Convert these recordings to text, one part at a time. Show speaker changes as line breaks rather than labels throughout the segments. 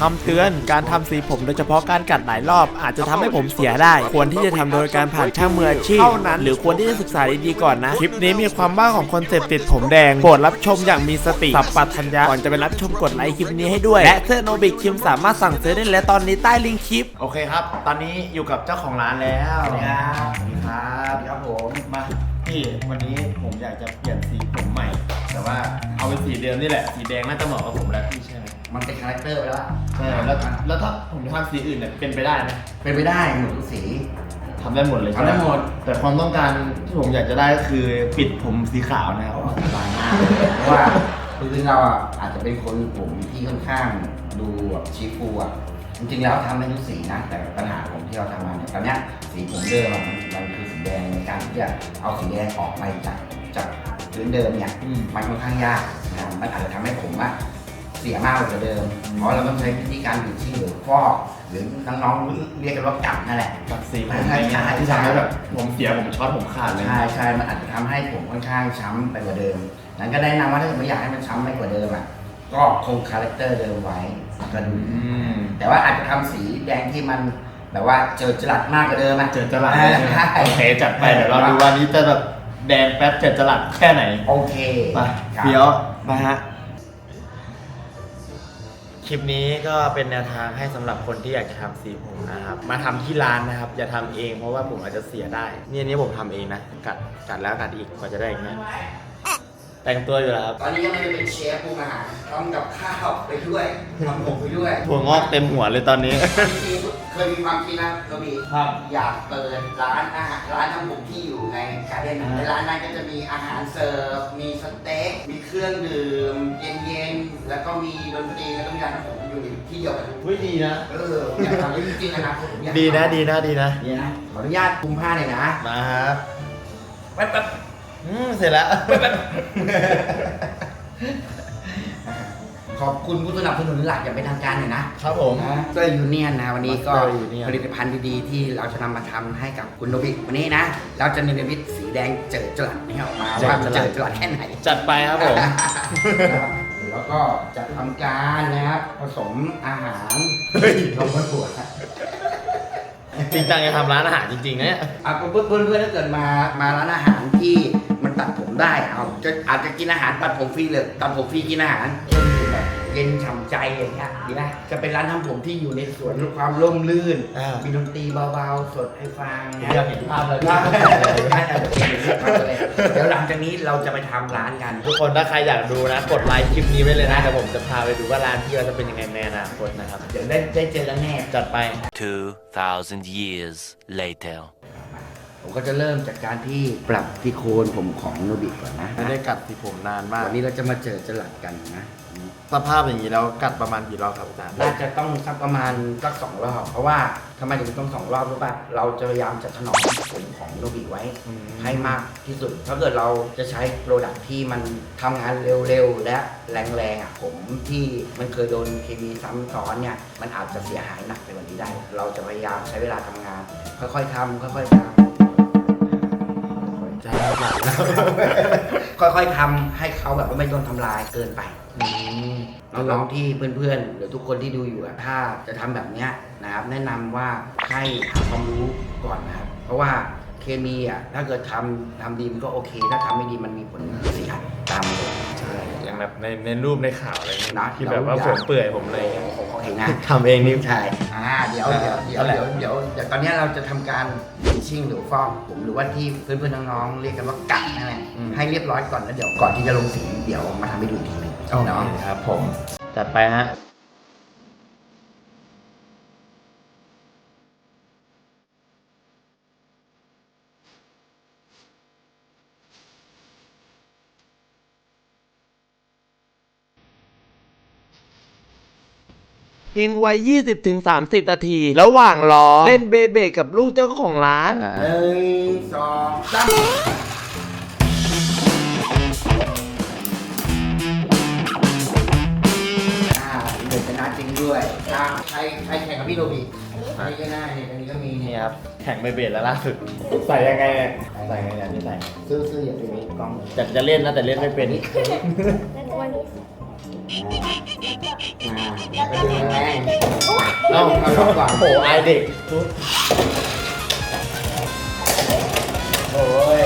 คำเตือนการทำสีผมโดยเฉพาะการกัดหลายรอบ อาจจะทำให้ผมเสียได้ ควรที่จะทำโดยการผ่านช่างมืออาชีพเท่านั้น หรือควรที่จะศึกษาดีๆก่อนนะ คลิปนี้มีความบ้าของคนเสพติดผมแดง โปรดรับชมอย่างมีสติสัพพัญญาก่อนจะไปรับชมกดไลค์คลิปนี้ให้ด้วย และเสื้อโนบิคิมสามารถสั่งซื้อได้แล้วตอนนี้ใต้ลิงก์คลิป โอเคครับ ตอนนี้อยู่กับเจ้าของร้านแล้ว
สวัสดีครับ
สวัสดีครับ
ครับผม
มาพี่วันนี้ผมอยากจะเปลี่ยนสีผมใหม่ แต่ว่าเอาเป็นสีเดิมนี่แหละ สีแดงน่าจะเหมาะกับผมแล้วพี่ใช่ไหม
มันเป็นคาแรคเตอร์ไปแล้วอะ
ใช่แล้วแล้วถ้าผมจะทำสีอื่นเนี่ยเป็นไปได้ไหม
เป็นไปได้หมดทุกสี
ทำได้หมดเลยใช่ไหม
ทำได้หมด
แต่ความต้องการที่ผมอยากจะได้ก็คือปิดผมสีขาวนะครับ
สบายมากเลยเพราะว่าคือเราอะอาจจะเป็นคนผมที่ค่อนข้างดูแบบชีฟูอะจริงๆแล้วทำได้ทุกสีนะ แต่ปัญหาผมที่เราทำมาเนี่ยตอนเนี้ยสีผมเดิมอะมันมันคือสีแดงในการที่จะเอาสีแดงออกไปจากจากพื้นเดิมเนี่ย
อืม
มันค่อนข้างยากนะครับมันอาจจะทำให้ผมอะ เสียมากกว่าเดิม เพราะเราต้องใช้วิธีการบีบชิ่งหรือฟอกหรือน้องๆเรียกกันว่ากัดนั่นแหละ
กับสีผมอะไรเงี้ยที่ทำให้แบบผมเสียผมช็อตผมขาดเลย
ใช่ใช่มันอาจจะทำให้ผมค่อนข้างช้ำไปกว่าเดิม นั้นก็แนะนำว่าถ้าเกิดไม่อยากให้มันช้ำไปกว่าเดิมอะ ก็คงคาแรคเตอร์เดิมไว้ก็ดู
อืม
แต่ว่าอาจจะทำสีแดงที่มันแบบว่าเจอจรัสมากกว่าเดิมอะ
เจอจรัส
ใช่
โอเคจัดไปเดี๋ยวเราดูวันนี้จะแบบแดงแป๊บเจอจรัสแค่ไหน
โอเค
ไป
ครับ
เดี๋ยวมาฮะ คลิปนี้ก็เป็นแนวทางให้สำหรับคนที่อยากจะทำสีผมนะครับ มาทำที่ร้านนะครับ อย่าทำเองเพราะว่าผมอาจจะเสียได้ เนี่ยนี่ผมทำเองนะ กัดกัดแล้วกัดอีกกว่าจะได้อย่างเงี้ยแต่งตัวอยู่แล้วครับ
ตอนนี้ยังไม่ได้เป็นเชฟปรุงอาหารทำกับข้าวไปด้วยทำผมไปด้วย
ถั่วงอกเต็มหัวเลยตอนนี้
จริงๆเค ยมีความคิดนะเรามี
ครับ
อยากเปิดร้านอาหารร้านทำผมที่อยู่ในการเด้นในร้านนั้นก็จะมีอาหารเสิร์ฟมีสเต็กมีเครื่องดื่มเย็นๆแล้วก็มีดนตรีแล้วก็มีร้านทำผมอยู่ในที่เดียวกัน
เฮ้ยดีนะ
เอออยากทำได้จริงๆนะผมอยาก
ดีนะดีนะดีนะ
ดีนะขออนุญาตคุมผ้าหน่อยนะ
มาครับ
แป๊บ
อืมเสร็จแล้ว
ๆ ขอบคุณผู้สนับสนุนหลักอย่างเป็นทางการหน่อยนะ
ครับผม
เตอร์ยูเนียนนะวันนี้ก็
Master Union
ผลิตภัณฑ์ดีๆ ที่เราจะนำมาทำให้กับคุณโนบิวันนี้นะ เราจะเนรมิตสีแดงเจิดจรัสให้ออกมาว่ามันเจิดจรัสแค่ไหน
จัดไปครับผม
นะครับแล้วก็จะทำการนะครับผสมอาหารลงบนหัว
จริงจังจะทำร้านอาหารจริงๆนะเนี่ย
อะเพื่อนเพื่อนๆถ้าเกิดมามาร้านอาหารที่มันตัดผมได้เอาจะอาจจะกินอาหารตัดผมฟรีเลยตัดผมฟรีกินอาหาร เย็นแบบเย็นฉ่ำใจอย่างเงี้ยดีนะจะเป็นร้านทำผมที่อยู่ในสวนความร่มรื่น
อ่า
มีดนตรีเบาๆ สดให้ฟังนะ
อยากเห็นภาพเลย
ใช่ใช่เดี๋ยวหลังจากนี้เราจะไปทำร้านกัน
ทุกคนถ้าใครอยากดูนะ กดไลค์คลิปนี้ไว้เลยนะเดี๋ยวผมจะพาไปดูว่าร้านพี่เราจะเป็นยังไงในอนาคตนะครับ
เดี๋ยวได้ได้เจอกันแน่
จัดไป
2,000 years later.
ผมก็จะเริ่มจากการที่ปรับที่โคนผมของโนบิก่อนนะ
ไม่ได้กัดที่ผมนานมาก
วันนี้เราจะมาเจอจลัดกันนะ
สภาพอย่างนี้แล้วกัดประมาณกี่รอบครับอาจารย์
น่าจะต้องสักประมาณสักสองรอบเพราะว่าทำไมถึงต้องสองรอบรู้ป่ะเราจะพยายามจะถนอมผมของโนบิไว้
อืม
ให้มากที่สุด ถ้าเกิดเราจะใช้โปรดักที่มันทำงานเร็วๆ และแรงๆอะผมที่มันเคยโดนเคมีซ้ำซ้อนเนี่ยมันอาจจะเสียหายหนักไปกว่านี้ได้ เราจะพยายามใช้เวลาทำงาน ค่อยๆทำค่อยๆทำ
จะ ให้หลังแล้ว
ค่อยๆทำให้เขาแบบว่าไม่โดนทำลายเกินไป
อืม
น้องๆที่เพื่อนๆ หรือทุกคนที่ดูอยู่อะถ้าจะทำแบบเนี้ยนะครับ แนะนำว่าให้หาความรู้ก่อนนะครับ เพราะว่าเคมีอะถ้าเกิดทำทำดีมันก็โอเค ถ้าทำไม่ดีมันมีผลเสียตามมาเลย
ใช่ อย่างแบบในในรูปในข่าวอะไรเงี้ย
นะ
ที่แบบว่า
เรา
ผมเปื่อยผมอะไรเงี้ย
โอเคนะ
ทำเองนี่
ใช่ อ่าเดี๋ยวเดี๋ยวเดี๋ยว
นั่นแหละ
เดี๋ยวเดี๋ยวเดี๋ยวตอนเนี้ยเราจะทำการฟินชิ่งหรือฟอกผมหรือว่าที่เพื่อนๆน้องๆเรียกกันว่ากัดนั่นแหละให้เรียบร้อยก่อนแล้วเดี๋ยวก่อนที่จะลงสีเดี๋ยวมาทำให้ดูอีกทีหนึงเนาะ
ครับผมจัดไปฮะ ทิ้งไว้ 20-30 นาที ระหว่างรอเล่นเบเบกับลูกเจ้าของร้าน
หนึ่งสองสามอ่าเด็กชนะจริงด้วยอ่าใครใครแข่งกับพี่โรบิอันนี้ก็ได้เนี่ยอันนี้ก็มี
นี่
เนี่ย
ครับแข่งเบเบแล้วล่าสุด ใส่ยังไงเนี่ยใส่ยังไงเนี่ยนี่ใส่
ซื้อซื้ออย่างนี้กล้อง
จะจะเล่นนะแต่เล่นไม่เป็น
อแล้ว ก็ดึงแรง
เอ้า
เอาลงก่อน
โอ้โหอายเด็กทุกโอ้ย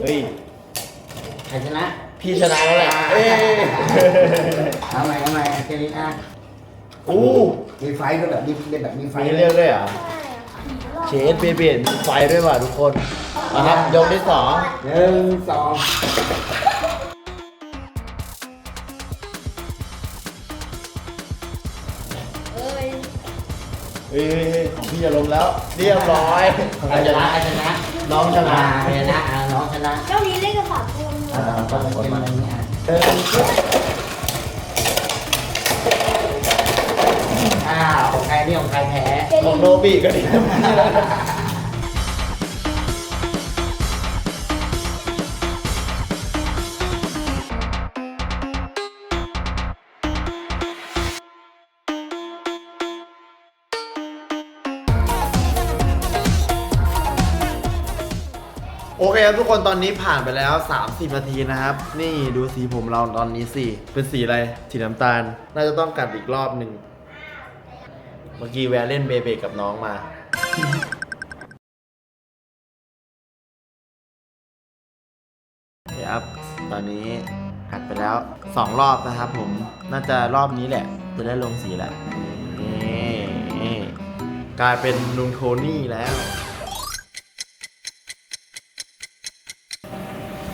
เฮ้ย
ใครชนะ
พี่ชนะแล้วแหละเอ้ย
เอาใหม่เอาใหม่แค่นี้อะ
อู้
มีไฟด้วยแบบมีแบบมีไฟ
มีเรื่องด้วยเหรอะ เชดเบเบดมีไฟด้วยว่ะทุกคนเอาครับยกที่สอง
หนึ่งสอง
เฮ้ยเฮ้ยเฮ้ยของพี่จะล้มแล้ว เรียบร้อย
ใครชนะใครชนะ
น้องชนะ
ใครชนะอะน้องชนะ
เจ้านี้เล่นกับสามคน
อ่าต้องเป็นอะไรเนี่ย
เออ
อ่าของใครนี่ของใครแพ้
ของโนบิก็ดีโอเคครับทุกคนตอนนี้ผ่านไปแล้ว 30 นาทีนะครับ นี่ดูสีผมเราตอนนี้สิเป็นสีอะไร สีน้ำตาล น่าจะต้องกัดอีกรอบหนึ่ง เมื่อกี้แวะเล่นเบเบกับน้องมา ครับ ตอนนี้หัดไปแล้ว 2 รอบนะครับผม น่าจะรอบนี้แหละ จะได้ลงสีแหละนี่กลายเป็นลุงโทนี่แล้ว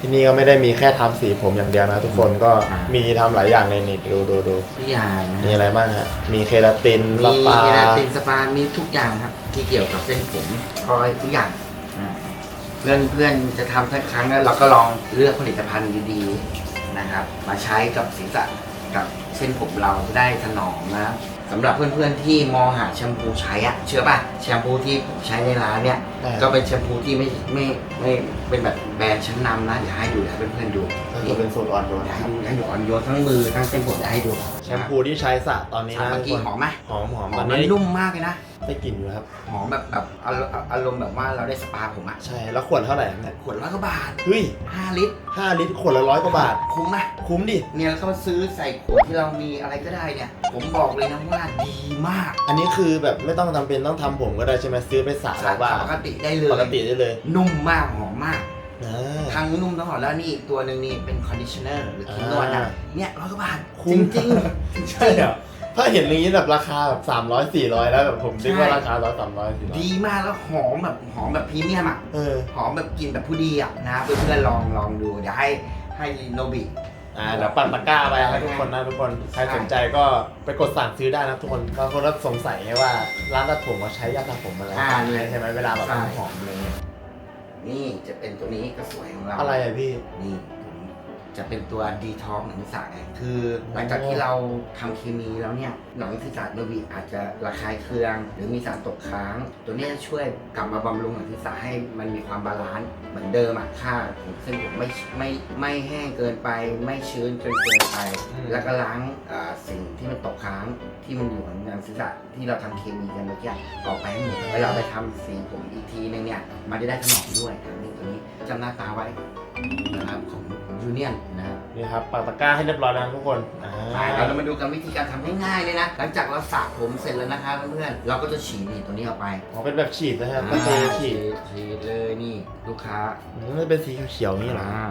ที่นี่ก็ไม่ได้มีแค่ทำสีผมอย่างเดียวนะทุกคนก็มีทำหลายอย่างในเน็ตดูดูดู
ทุกอย่างนะ
มีอะไรบ้างฮะมีเคราติน
มี
ลาปา
เกลาตินสปา มีทุกอย่างครับ ที่เกี่ยวกับเส้นผมคอยทุกอย่างอ่าเพื่อนเพื่อนจะทำสักครั้งแล้วเราก็ลองเลือกผลิตภัณฑ์ดีๆนะครับ มาใช้กับศีรษะกับเส้นผมเราได้ถนอมนะ สำหรับเพื่อนๆที่มองหาแชมพูใช้อะเชื่อป่ะแชมพูที่ผมใช้ในร้านเนี่ยก็เป็นแชมพูที่ไม่ไม่ไม่เป็นแบบแบรนด์ชั้นนำนะเดี๋ยวให้ดูเดี๋ยวให้เพื่อนๆดู
ก็คือเป็นสูตรอ่อนโยน
เดี๋ยว
นะค
ให้
รับ
ดูให้ดูอ่อนโยนทั้งมือทั้งเส้นผมเดี๋ยวให้ดู
แชมพูที่ใช้สระตอนนี้
สา
นะ
เมื่อกี้หอมไหม
หอมหอม
ห
ต
อ
อน
มมัน
นี้
นุ่มมากเลยนะ
ได้กลิ่นอยู่ครับ
หอมแบบแบบอารมณ์อารมณ์แบบว่าเราได้สปาผมอะ
ใช่ แล้วขวดเท่าไหร่เนี่ย
ขวดร้อยกว่าบาท
เฮ้ย
5ลิตร
ห้าลิตรขวดละร้อยกว่าบาท
คุ้มไหม
คุ้มดิ
เนี่ยแล้วก็ซื้อใส่ขวดที่เรามีอะไรก็ได้เนี่ย ผมบอกเลยนะว่าดีมาก
อันนี้คือแบบไม่ต้องจำเป็นต้องทำผมก็ได้ใช่ไหมซื้อไปสระแล้วว่า
ปกติได้เลย
ปกติได้เลย
นุ่มมากหอมมาก
อ่า
ทั้งนุ่มทั้งหอมแล้วนี่อีกตัวหนึ่งนี่เป็นคอนดิชเนอร์หรือครีมนวดนะ
อ่า
เนี่ยร้อยกว่าบาท
คุ้
จ
ม
ริงๆ
ใช่เหรอ ถ้าเห็นอย่างนี้แบบราคาแบบสามร้อยสี่ร้อยแล้วแบบผมคิดว่า
ใช่
ราคาร้อยสามร้อยสี่ร้อย
ดีมากแล้วหอมแบบหอมแบบพรีเมียมอะ
เออ
หอมแบบกลินแบบผู้ดีอะนะเพื่อนๆลองลองดูเดี๋ยวให้ให้โนบิ
อ่าเดี๋ยวปักตะกร้าไปให้ทุกคนนะทุกคนใครสนใจก็ไปกดสั่งซื้อได้นะทุกคนบางคนก็สงสัยไงว่าร้านตัดผมเขาใช้ยาตัดผมอะไร
อ่านี่
ใช่ไหมเวลาแบบ
ใช่
หอมอะไรเงี้ย
นี่จะเป็นตัวนี้ก็สวยของเรา
อะไรอะพี่
นี่ผม จะเป็นตัวดีท็อกหนังศีรษะไงคือหลังจากที่เราทำเคมีแล้วเนี่ยหนังศีรษะโนบิอาจจะระคายเคือง หรือมีสารตกค้าง ตัวเนี้จะช่วยกลับมาบำรุงหนังศีรษะให้มันมีความบาลานซ์เหมือนเดิมอะค่าของเส้นผมไม่ไม่ไม่แห้งเกินไป ไม่ชื้นจนเกินไป
อืม
แล้วก็ล้างอ่าสิ่งที่มันตกค้างที่มันอยู่ในหนังศีรษะที่เราทำเคมีกันเมื่อกี้ออกไปให้หมดเวลาไปทำสีผมอีกทีนึงเนี่ยมันจะได้ถนอมด้วยอันนี้ตัวนี้จำหน้าตาไว้นะครับของ ยูเนียนนะครับ
นี่ครับปักตะกร้าให้เรียบร้อยแล้วนะทุกคนอ่า
อ่าเรามาดูกันวิธีการทำง่ายๆเลยนะ หลังจากเราสระผมเสร็จแล้วนะคะเพื่อนๆ เราก็จะฉีดนี่ตัวนี้ออกไป
อ๋อเป็นแบบฉีดนะฮะก็เทฉีด
ฉีดเลยนี่ลูกค้า
อืมมันเป็นสีเขียวๆนี่เหรอ
อ่า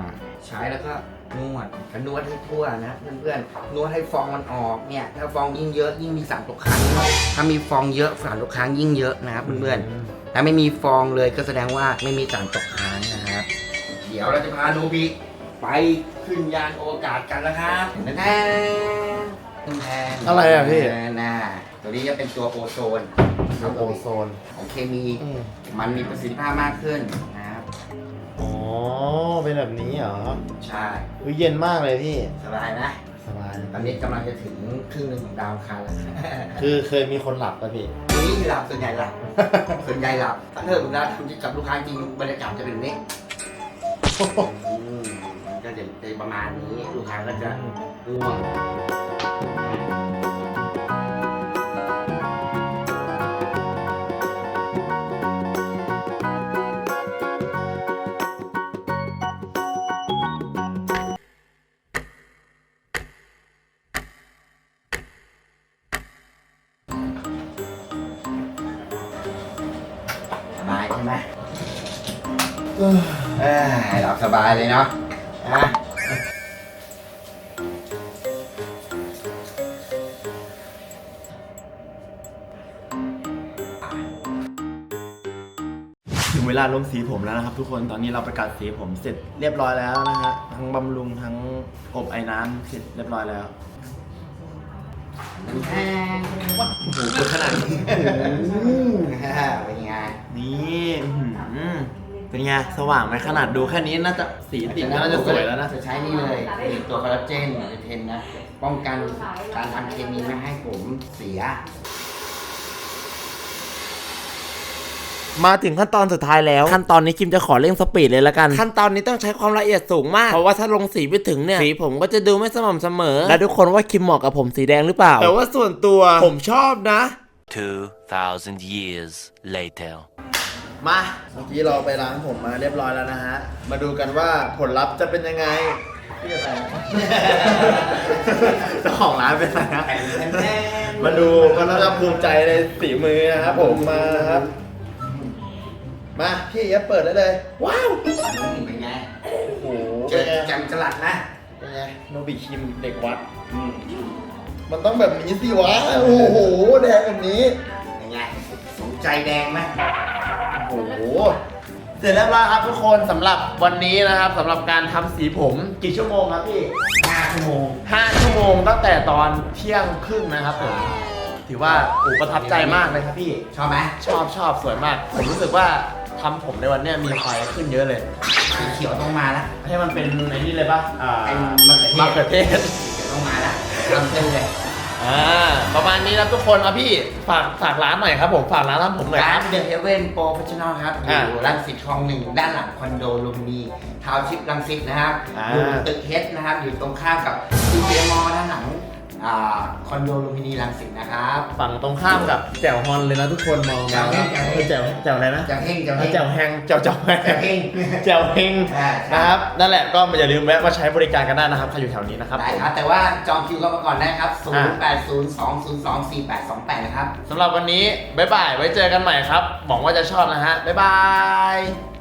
ใช้แล้วก็นวดก็นวดให้ทั่วนะเพื่อนๆ นวดให้ฟองมันออกเนี่ย ถ้าฟองยิ่งเยอะยิ่งมีสารตกค้าง ถ้ามีฟองเยอะสารตกค้างยิ่งเยอะนะครับเพื่อนๆ ถ้าไม่มีฟองเลยก็แสดงว่าไม่มีสารตกค้างนะครับ เดี๋ยวเราจะพาโนบิ ไปขึ้นยานอวกาศกันแล้วครับแทนแทนแทน
อะไรอะพี่
น่าตัวนี้จะเป็นตัวโอโซนครับ
โอโซน
ของเคมี
อืม
มันมีประสิทธิภาพมากขึ้นนะครับ
อ๋อ เป็นแบบนี้เหรอ
ใช่
อุ๊ยเย็นมากเลยพี่
สบายนะ
สบาย
ตอนนี้กำลังจะถึงครึ่งหนึ่งของดาวอังคารแล้ว
คือเคยมีคนหลับป่ะพี่
นี่หลับส่วนใหญ่หลับ ส่วนใหญ่หลับถ้าเกิดเวลาทำกับลูกค้าจริงบรรยากาศจะเป็นแบบนี้ คืประมาณนี้ลูกค้าก็จะง่วงสบายใช่ไหมเออหสบายเลยเนาะ
เวลาลงสีผมแล้วนะครับ ทุกคนตอนนี้เราประกาศสีผมเสร็จเรียบร้อยแล้วนะฮะทั้งบำรุงทั้งอบไอ้น้ำเสร็จเรียบร้อยแล้ว
แพง
โอ้โหเป็นขนาดนี้
เป็นไง
นี่อื้อหือเป็นไงสว่างไหมขนาดดูแค่นี้น่าจะสีติดก็น่าจะสวยแล้วนะ
จะใช้นี่เลยนี่ตัวคอลลาเจนเทนนะป้องกันการทำเคมีไม่ให้ผมเสีย
มาถึงขั้นตอนสุดท้ายแล้ว ขั้นตอนนี้คิมจะขอเร่งสปีดเลยละกัน ขั้นตอนนี้ต้องใช้ความละเอียดสูงมาก เพราะว่าถ้าลงสีไปถึงเนี่ยสีผมก็จะดูไม่สม่ำเสมอ และทุกคนว่าคิมเหมาะกับผมสีแดงหรือเปล่า แต่ว่าส่วนตัวผมชอบนะ
2,000 years later.
มาเมื่อกี้เราไปล้างผมมาเรียบร้อยแล้วนะฮะ มาดูกันว่าผลลัพธ์จะเป็นยังไงพี่อะไรเจ้าของร้านเป็นอะไรนะมาดูก็น่าจะภูมิใจในฝีมือนะครับผมมาครับ มาพี่อย่าเปิดได้เลย ว้าว
เป็นไง
โอ้โห
เจ
เป็น
อ
ไง
จำจลัดนะ
เป็นไงโนบิคิมเด็กวัดมันต้องแบบนี้สิวะ โอ้โห แดงแบบนี้
เป็นไงสนใจแดงไหม
โอ้โห เสร็จแล้วครับทุกคนสำหรับวันนี้นะครับสำหรับการทำสีผมกี่ชั่วโมงครับพี่
5ชั่วโมง
5 ชั่วโมงตั้งแต่ตอนเที่ยงครึ่งนะครับผมถือว่าอูประทับใจมากเลยครับพี่
ชอบไหม
ชอบชอบสวยมาก ผมรู้สึกว่า ทำผมในวันเนี้ยมีไฟขึ้นเยอะเลย
สีเขียวต้องมาละ
ให้มันเป็นไอ้นี่เลยปะอ่า
เป็นมะเขือเทศ
มะเขือเทศ
เขียวต้องมาละทำเส้นเลย
อ่าประมาณนี้นะทุกคนครับพี่ฝากฝากร้านหน่อยครับผมฝากร้านทำผมหน่อยค
ร้า
รั
น
บ
เดอะเฮเว่นโปรเฟชชั่นอลครับอ
อ่า
ยู่รังสิตคลองหนึ่งด้านหลังคอนโดลูมินีทาวน์ชิปรังสิตนะครับ
อ่า
อยู่ตึกเฮดนะครับอยู่ตรงข้ามกับซีเมอด้านหลังอ่า คอนโดลูมินีรังสิตนะครับ
ฝั่งตรงข้ามกับแจ่วฮอนเลยนะทุกคนมองมา
แจ่วเฮง
คือแจ่วแจ่วอะไรนะ
จะเฮงจะเฮง
แจ่วแฮงแจ่วแจ่วแฮง
แจ่วเฮง
แจ่วเฮง
ใช่ใช่
นะครับนั่นแหละก็อย่าลืมแวะมาใช้บริการกันได้นะครับใครอยู่แถวนี้นะครับ
ได้
ผม
ครับ แต่ว่าจองคิวกันมาก่อนได้ครับ
อ่า
0802024828 นะครับ
สำหรับวันนี้บ๊ายบายไว้เจอกันใหม่ครับหวังว่าจะชอบนะฮะบ๊ายบาย